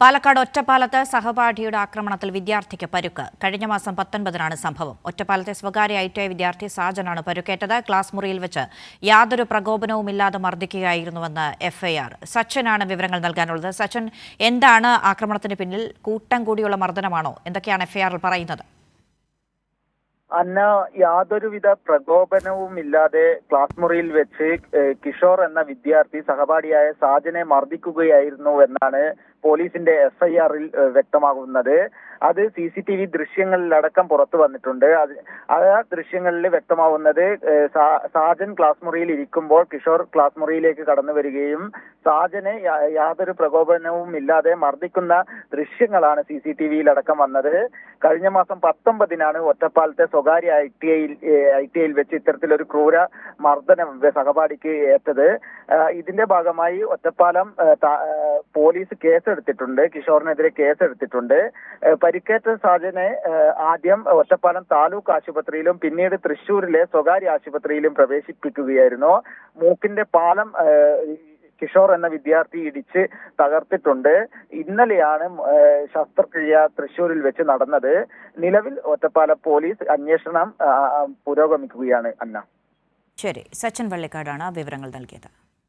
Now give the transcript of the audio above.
പാലക്കാട് ഒറ്റപ്പാലത്ത് സഹപാഠിയുടെ ആക്രമണത്തിൽ വിദ്യാർത്ഥിക്ക് പരുക്ക്. കഴിഞ്ഞ മാസം പത്തൊൻപതിനാണ് സംഭവം. ഒറ്റപ്പാലത്തെ സ്വകാര്യ ഐ ടി ഐ വിദ്യാർത്ഥി സാജനാണ് പരുക്കേറ്റത്. ക്ലാസ് മുറിയിൽ വെച്ച് യാതൊരു പ്രകോപനവുമില്ലാതെ മർദ്ദിക്കുകയായിരുന്നുവെന്ന് എഫ്ഐആർ. സച്ചിനാണ് വിവരങ്ങൾ നൽകാനുള്ളത്. സച്ചിൻ എന്താണ് ആക്രമണത്തിന് പിന്നിൽ കൂട്ടം കൂടിയുള്ള മർദ്ദനമാണോ? എന്തൊക്കെയാണ് എഫ്ഐആറിൽ പറയുന്നത്? അന്ന യാതൊരുവിധ പ്രകോപനവും ഇല്ലാതെ ക്ലാസ് മുറിയിൽ വെച്ച് കിഷോർ എന്ന വിദ്യാർത്ഥി സഹപാഠിയായ സാജനെ മർദ്ദിക്കുകയായിരുന്നു എന്നാണ് പോലീസിന്റെ എഫ്ഐആറിൽ വ്യക്തമാകുന്നത്. അത് സി സി ടി വി ദൃശ്യങ്ങളിലടക്കം പുറത്തു വന്നിട്ടുണ്ട്. ആ ദൃശ്യങ്ങളിൽ വ്യക്തമാവുന്നത് സാജൻ ക്ലാസ് മുറിയിൽ ഇരിക്കുമ്പോൾ കിഷോർ ക്ലാസ് മുറിയിലേക്ക് കടന്നു വരികയും സാജനെ യാതൊരു പ്രകോപനവും ഇല്ലാതെ മർദ്ദിക്കുന്ന ദൃശ്യങ്ങളാണ് സി സി ടി വിയിലടക്കം വന്നത്. കഴിഞ്ഞ മാസം പത്തൊമ്പതിനാണ് ഒറ്റപ്പാലത്തെ സ്വകാര്യ ഐ ടി ഐയിൽ ഐ ടി ഐയിൽ വെച്ച് ഇത്തരത്തിലൊരു ക്രൂര മർദ്ദനം സഹപാഠിക്ക് ഏറ്റത്. ഇതിന്റെ ഭാഗമായി ഒറ്റപ്പാലം പോലീസ് കേസെടുത്തിട്ടുണ്ട്. കിഷോറിനെതിരെ കേസെടുത്തിട്ടുണ്ട്. പരിക്കേറ്റ സാജനെ ആദ്യം ഒറ്റപ്പാലം താലൂക്ക് ആശുപത്രിയിലും പിന്നീട് തൃശൂരിലെ സ്വകാര്യ ആശുപത്രിയിലും പ്രവേശിപ്പിക്കുകയായിരുന്നു. മൂക്കിന്റെ പാലം കിഷോർ എന്ന വിദ്യാർത്ഥി ഇടിച്ച് തകർത്തിട്ടുണ്ട്. ഇന്നലെയാണ് ശസ്ത്രക്രിയ തൃശൂരിൽ വെച്ച് നടന്നത്. നിലവിൽ ഒറ്റപ്പാല പോലീസ് അന്വേഷണം പുരോഗമിക്കുകയാണ് അന്ന. ശരി. സച്ചിൻ വള്ളിക്കാടാണ് വിവരങ്ങൾ നൽകിയത്.